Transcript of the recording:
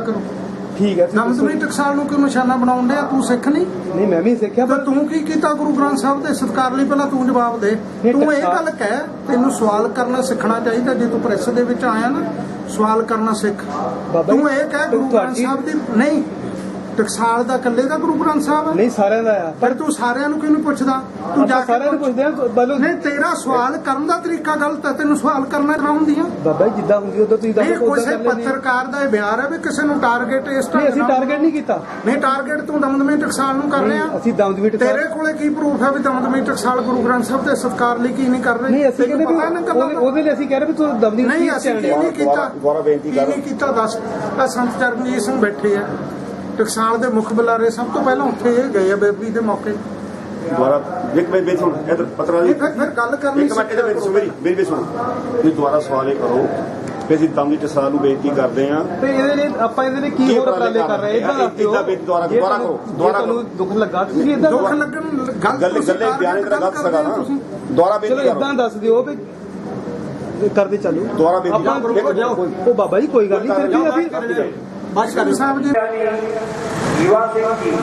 ਕਰੋ। ਠੀਕ ਹੈ ਤੁਸੀਂ ਦੱਸੋ। ਦਮਦਮੀ ਟਕਸਾਲ ਨੂੰ ਕਿਉਂ ਨਿਸ਼ਾਨਾ ਬਣਾਉਣ ਡਿਆ? ਤੂੰ ਸਿੱਖ ਨਹੀਂ? ਨਹੀਂ ਮੈਂ ਵੀ ਸਿੱਖਿਆ ਤੇ ਪਰ ਤੂੰ ਕੀ ਕੀਤਾ ਗੁਰੂ ਗ੍ਰੰਥ ਸਾਹਿਬ ਦੇ ਸਤਿਕਾਰ ਲਈ? ਪਹਿਲਾਂ ਤੂੰ ਜਵਾਬ ਦੇ। ਤੂੰ ਇਹ ਟਕਸਾਲ- ਗੱਲ ਕਹਿ ਤੈਨੂੰ ਸਵਾਲ ਕਰਨਾ ਸਿੱਖਣਾ ਚਾਹੀਦਾ। ਜੇ ਤੂੰ ਪ੍ਰੈਸ ਦੇ ਵਿੱਚ ਆਇਆ ਨਾ ਸਵਾਲ ਕਰਨਾ ਸਿੱਖ। ਬਾਬਾ ਤੂੰ ਇਹ ਕਹਿ ਗੁਰੂ ਗ੍ਰੰਥ ਤੁਹਾਡੀ- ਸਾਹਿਬ ਦੀ ਨਹੀਂ। ਟਕਸਾਲ ਦਾ ਇਕੱਲੇ ਦਾ ਗੁਰੂ ਗ੍ਰੰਥ ਸਾਹਿਬ ਹੈ? ਨਹੀਂ ਸਾਰਿਆਂ ਦਾ ਆ। ਪਰ ਤੂੰ ਸਾਰਿਆਂ ਨੂੰ ਕਿਉਂ ਨਹੀਂ ਪੁੱਛਦਾ? ਤੂੰ ਜਾ ਆਪਾਂ ਕੇ ਸਾਰਿਆਂ ਨੂੰ ਪੁੱਛਦੇ ਆ ਬੋਲੋ। ਨਹੀਂ ਤੇਰਾ ਸਵਾਲ ਕਰਨ ਦਾ ਤਰੀਕਾ ਗਲਤ ਹੈ ਤੈਨੂੰ ਸਵਾਲ ਕਰਨਾ ਹੁੰਦੀਆਂ। ਬਾਬਾ ਜੀ ਜਿੱਦਾਂ ਹੁੰਦੀ ਉਦੋਂ ਤੁਸੀਂ ਨਹੀਂ ਦੱਸੋ ਉਦਾਂ ਕਿਸੇ ਕਰ ਲੈਂਦੇ ਆ। ਪੱਤਰਕਾਰ ਦਾ ਇਹ ਬਿਆਨ ਹੈ ਵੀ ਕਿਸੇ ਨੂੰ ਟਾਰਗੇਟ ਇਸ ਨਹੀਂ ਅਸੀਂ ਟਾਰਗੇਟ ਨਹੀਂ ਕੀਤਾ। ਨਹੀਂ ਟਾਰਗੇਟ ਤੂੰ ਦਮਦਮੀ ਟਕਸਾਲ ਨੂੰ ਕਰ ਰਿਹਾ ਅਸੀਂ ਦਮਦਮੀ ਟਕਸਾਲ- ਤੇਰੇ ਕੋਲੇ ਕੀ ਪ੍ਰੂਫ ਹੈ ਵੀ ਦਮਦਮੀ ਟਕਸਾਲ ਗੁਰੂ ਗ੍ਰੰਥ ਸਾਹਿਬ ਦੇ ਸਤਕਾਰ ਲਈ ਕੀ ਨਹੀਂ ਕਰ ਰਹੇ? ਨਹੀਂ ਅਸੀਂ ਤੈਨੂੰ ਕਹਿੰਦੇ ਪਤਾ ਨਾ ਵੀ ਗੱਲਾਂ ਉਹਦੇ- ਦਾ? ਉਹਦੇ ਲਈ ਅਸੀਂ ਕਹਿ ਰਹੇ ਵੀ ਤੂੰ ਦਮਦਮੀ ਨਹੀਂ ਅਸੀਂ ਕੀ ਨਹੀਂ ਕੀਤਾ? ਦੁਬਾਰਾ- ਦੁਬਾਰਾ ਬੇਨਤੀ ਕੀ ਕਰ। ਨਹੀਂ ਕੀਤਾ? ਦੱਸ। ਆ ਸੰਤ ਚਰਨਜੀਤ ਸਿੰਘ ਬੈਠੇ ਆ। ਟਕਸਾਲ ਦੇ ਮੁੱਖ ਬੁਲਾਰੇ ਸਭ ਤੋਂ ਪਹਿਲਾਂ ਉੱਥੇ ਇਹ ਗਏ ਆ ਬੇਬੀ ਦੇ ਮੌਕੇ। ਦੁਬਾਰਾ ਇੱਕ ਮਿੰਟ ਬੇਨਤੀ ਸੁਣ ਇਧਰ ਪਤਰਾ ਜੀ ਫਿਰ ਗੱਲ ਕਰਨੀ ਇੱਕ ਮਿੰਟ ਇਹਦੇ ਵਿੱਚ ਸੁਣ ਮੇਰੀ ਮੇਰੀ ਵੀ ਸੁਣ। ਤੁਸੀਂ ਦੁਬਾਰਾ ਸਵਾਲ ਇਹ ਕਰੋ ਕਿ ਅਸੀਂ ਦਮ ਦੀ ਟਸਾਲ ਨੂੰ ਬੇਨਤੀ ਕਰਦੇ ਹਾਂ। ਤੇ ਇਹਦੇ ਲਈ ਆਪਾਂ ਇਹਦੇ ਲਈ ਕੀ ਹੋਰ ਉਪਰਾਲੇ ਕਰ ਰਹੇ? ਕਰ ਵੀ ਦੁਬਾਰਾ- ਜੇ ਦੁਬਾਰਾ ਤੁਹਾਨੂੰ- ਕਰੋ, ਜੇ ਤੁਹਾਨੂੰ ਦੁੱਖ ਲੱਗਾ ਤੁਸੀਂ ਇਦਾਂ ਦੁੱਖ ਲੱਗਣ ਗੱਲੇ ਗੱਲੇ ਬਿਆਨ ਕਰਦੇ ਸਗਾ ਹੋ ਨਾ। ਦੁਬਾਰਾ ਚਲੋ ਬੇਨਤੀ ਇਦਾਂ ਕਰੋ। ਦੱਸ ਦਿਓ ਵੀ ਕਰਦੇ ਚੱਲੋ। ਦੁਬਾਰਾ ਬੇਨਤੀ ਆਪਾਂ ਕਰੋ। ਉਹ ਬਾਬਾ ਜੀ ਕੋਈ ਗੱਲ ਨਹੀਂ ਫਿਰ ਵੀ ਅਸੀਂ ਬਾਅਦ ਕਰ ਸਾਹਿਬ ਦੇ ਯੁਵਾ ਸਿੰਘ ਜੀ